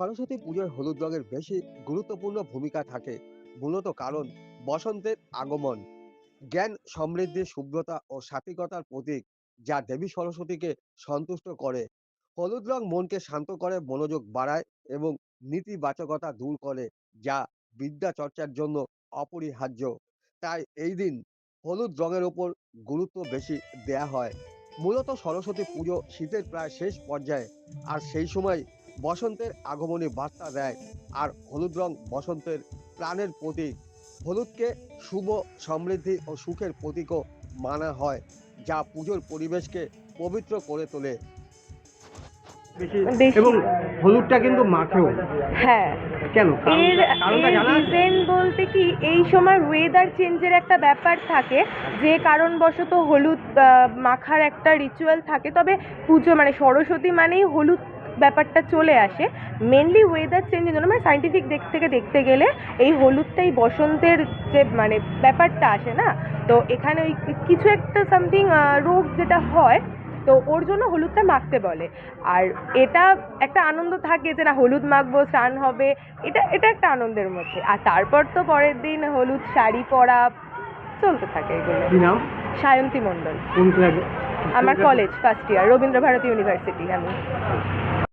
সরস্বতী পুজোয় হলুদ রঙের বেশি গুরুত্বপূর্ণ ভূমিকা থাকে, মূলত কারণ বসন্তের আগমন। জ্ঞান সমৃদ্ধি, শুভ্রতা ও সাত্বিকতার প্রতীক যা দেবী সরস্বতীকে সন্তুষ্ট করে। হলুদ রং মনকে শান্ত করে, মনোযোগ বাড়ায় এবং নীতিবাচকতা দূর করে, যা বিদ্যা চর্চার জন্য অপরিহার্য। তাই এই দিন হলুদ রঙের ওপর গুরুত্ব বেশি দেয়া হয়। মূলত সরস্বতী পুজো শীতের প্রায় শেষ পর্যায়ে, আর সেই সময় বসন্তের আগমনী বার্তা দেয় আর হলুদ রং বসন্তের প্রাণের প্রতীক। হলুদকে শুভ সমৃদ্ধি ও সুখের প্রতীকও মানা হয় যা পুজোর পরিবেশকে পবিত্র করে তোলে। এবং হলুদটা কিন্তু মাখেও। হ্যাঁ। কেন? এর? রিজন বলতে কি এই সময় ওয়েদার চেঞ্জের একটা ব্যাপার থাকে যে কারণবশত হলুদ আহ, মাখার একটা রিচুয়াল থাকে। তবে পুজো মানে সরস্বতী মানেই হলুদ ব্যাপারটা চলে আসে। মেনলি ওয়েদার চেঞ্জের জন্য মানে সাইন্টিফিক দিক থেকে দেখতে গেলে এই হলুদটাই বসন্তের যে মানে ব্যাপারটা আসে না? তো এখানে ওই কিছু একটা সামথিং রোগ যেটা হয় তো ওর জন্য হলুদটা মাখতে বলে। আর এটা একটা আনন্দ থাকে যে না হলুদ মাখবো স্নান হবে এটা এটা একটা আনন্দের মধ্যে। আর তারপর তো পরের দিন হলুদ শাড়ি পরা চলতে থাকে এগুলো। সায়ন্তী মণ্ডল। আমার college first year Rabindra Bharati university আমি।